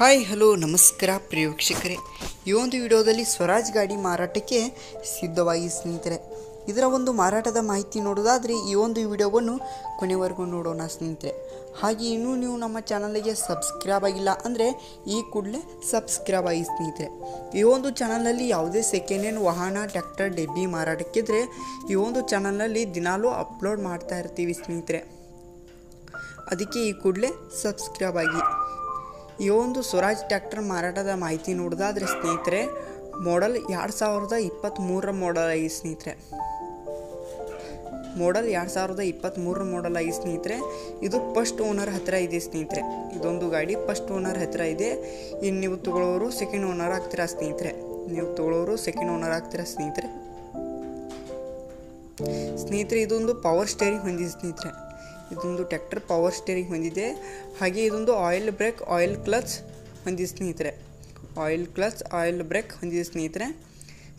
Hi, hello, ನಮಸ್ಕಾರ ಪ್ರಿಯ ವೀಕ್ಷಕರೇ. ಈ ಒಂದು ವಿಡಿಯೋದಲ್ಲಿ ಸ್ವರಾಜ್ ಗಾಡಿ ಮಾರಾಟಕ್ಕೆ ಸಿದ್ಧವಾಗಿ ಸ್ನೇಹಿತರೆ, ಇದರ ಒಂದು ಮಾರಾಟದ ಮಾಹಿತಿ ನೋಡೋದಾದರೆ ಈ ಒಂದು ವಿಡಿಯೋವನ್ನು ಕೊನೆವರೆಗೂ ನೋಡೋಣ ಸ್ನೇಹಿತರೆ. ಹಾಗೆ ಇನ್ನೂ ನೀವು ನಮ್ಮ ಚಾನಲ್ಗೆ ಸಬ್ಸ್ಕ್ರೈಬ್ ಆಗಿಲ್ಲ ಅಂದರೆ ಈ ಕೂಡಲೇ ಸಬ್ಸ್ಕ್ರೈಬ್ ಆಗಿ ಸ್ನೇಹಿತರೆ. ಈ ಒಂದು ಚಾನಲಲ್ಲಿ ಯಾವುದೇ ಸೆಕೆಂಡ್ ಹ್ಯಾಂಡ್ ವಾಹನ ಟ್ರ್ಯಾಕ್ಟರ್ ಡೆಬ್ಬಿ ಮಾರಾಟಕ್ಕಿದ್ರೆ ಈ ಒಂದು ಚಾನಲ್ನಲ್ಲಿ ದಿನಾಲೂ ಅಪ್ಲೋಡ್ ಮಾಡ್ತಾ ಇರ್ತೀವಿ ಸ್ನೇಹಿತರೆ. ಅದಕ್ಕೆ ಈ ಕೂಡಲೇ ಸಬ್ಸ್ಕ್ರೈಬ್ ಆಗಿ. ಈ ಒಂದು ಸ್ವರಾಜ್ ಟ್ಯಾಕ್ಟರ್ ಮಾರಾಟದ ಮಾಹಿತಿ ನೋಡಿದಾದ್ರೆ ಸ್ನೇಹಿತರೆ ಮಾಡಲ್ ಎರಡು ಸಾವಿರದ ಇಪ್ಪತ್ತ್ಮೂರರ ಮಾಡಲ್ ಆಗಿ ಸ್ನೇಹಿತರೆ. ಮಾಡಲ್ ಎರಡು ಸಾವಿರದ ಇಪ್ಪತ್ತ್ಮೂರರ ಮಾಡಲ್ ಆಗಿ ಸ್ನೇಹಿತರೆ, ಇದು ಫಸ್ಟ್ ಓನರ್ ಹತ್ತಿರ ಇದೆ ಸ್ನೇಹಿತರೆ. ಇದೊಂದು ಗಾಡಿ ಫಸ್ಟ್ ಓನರ್ ಹತ್ತಿರ ಇದೆ. ಇನ್ನು ನೀವು ತಗೊಳ್ಳೋರು ಸೆಕೆಂಡ್ ಓನರ್ ಆಗ್ತೀರಾ ಸ್ನೇಹಿತರೆ? ನೀವು ತಗೊಳ್ಳೋರು ಸೆಕೆಂಡ್ ಓನರ್ ಆಗ್ತೀರಾ ಸ್ನೇಹಿತರೆ? ಸ್ನೇಹಿತರೆ, ಇದೊಂದು ಪವರ್ ಸ್ಟೇರಿಂಗ್ ಹೊಂದಿದೆ ಸ್ನೇಹಿತರೆ. ಇದೊಂದು ಟ್ಯಾಕ್ಟರ್ ಪವರ್ ಸ್ಟೇರಿಂಗ್ ಹೊಂದಿದೆ. ಹಾಗೆ ಇದೊಂದು ಆಯಿಲ್ ಬ್ರೇಕ್ ಆಯಿಲ್ ಕ್ಲಚ್ ಹೊಂದಿದೆ ಸ್ನೇಹಿತರೆ. ಆಯಿಲ್ ಕ್ಲಚ್ ಆಯಿಲ್ ಬ್ರೇಕ್ ಹೊಂದಿದೆ ಸ್ನೇಹಿತರೆ.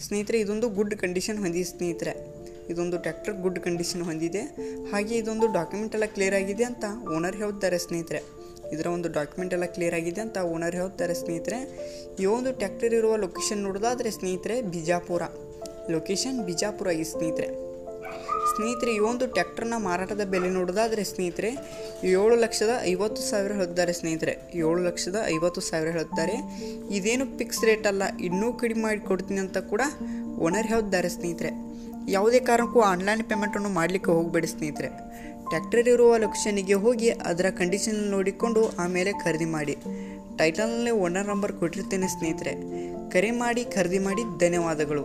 ಸ್ನೇಹಿತರೆ, ಇದೊಂದು ಗುಡ್ ಕಂಡೀಷನ್ ಹೊಂದಿದೆ ಸ್ನೇಹಿತರೆ. ಇದೊಂದು ಟ್ರ್ಯಾಕ್ಟರ್ ಗುಡ್ ಕಂಡೀಷನ್ ಹೊಂದಿದೆ. ಹಾಗೆ ಇದೊಂದು ಡಾಕ್ಯುಮೆಂಟ್ ಎಲ್ಲ ಕ್ಲಿಯರ್ ಆಗಿದೆ ಅಂತ ಓನರ್ ಹೇಳ್ತಾರೆ ಸ್ನೇಹಿತರೆ. ಇದರ ಒಂದು ಡಾಕ್ಯುಮೆಂಟ್ ಎಲ್ಲ ಕ್ಲಿಯರ್ ಆಗಿದೆ ಅಂತ ಓನರ್ ಹೇಳ್ತಾರೆ ಸ್ನೇಹಿತರೆ. ಈ ಒಂದು ಟ್ರ್ಯಾಕ್ಟರ್ ಇರುವ ಲೊಕೇಶನ್ ನೋಡೋದಾದರೆ ಸ್ನೇಹಿತರೆ, ಬಿಜಾಪುರ. ಲೊಕೇಶನ್ ಬಿಜಾಪುರ ಈ ಸ್ನೇಹಿತರೆ. ಸ್ನೇಹಿತರೆ, ಈ ಒಂದು ಟ್ಯಾಕ್ಟರ್ನ ಮಾರಾಟದ ಬೆಲೆ ನೋಡೋದಾದರೆ ಸ್ನೇಹಿತರೆ, ಏಳು ಲಕ್ಷದ ಐವತ್ತು ಸಾವಿರ ಹೇಳ್ತಾರೆ ಸ್ನೇಹಿತರೆ. ಏಳು ಲಕ್ಷದ ಐವತ್ತು ಸಾವಿರ ಹೇಳುತ್ತಾರೆ. ಇದೇನು ಫಿಕ್ಸ್ ರೇಟ್ ಅಲ್ಲ, ಇನ್ನೂ ಕಡಿಮೆ ಮಾಡಿ ಕೊಡ್ತೀನಿ ಅಂತ ಕೂಡ ಓನರ್ ಹೇಳಿದ್ದಾರೆ ಸ್ನೇಹಿತರೆ. ಯಾವುದೇ ಕಾರಣಕ್ಕೂ ಆನ್ಲೈನ್ ಪೇಮೆಂಟನ್ನು ಮಾಡಲಿಕ್ಕೆ ಹೋಗಬೇಡಿ ಸ್ನೇಹಿತರೆ. ಟ್ಯಾಕ್ಟರ್ ಇರುವ ಲೊಕೇಶನಿಗೆ ಹೋಗಿ ಅದರ ಕಂಡೀಷನ್ ನೋಡಿಕೊಂಡು ಆಮೇಲೆ ಖರೀದಿ ಮಾಡಿ. ಟೈಟಲ್ನಲ್ಲೇ ಓನರ್ ನಂಬರ್ ಕೊಟ್ಟಿರ್ತೇನೆ ಸ್ನೇಹಿತರೆ. ಕರೆ ಮಾಡಿ, ಖರೀದಿ ಮಾಡಿ, ಧನ್ಯವಾದಗಳು.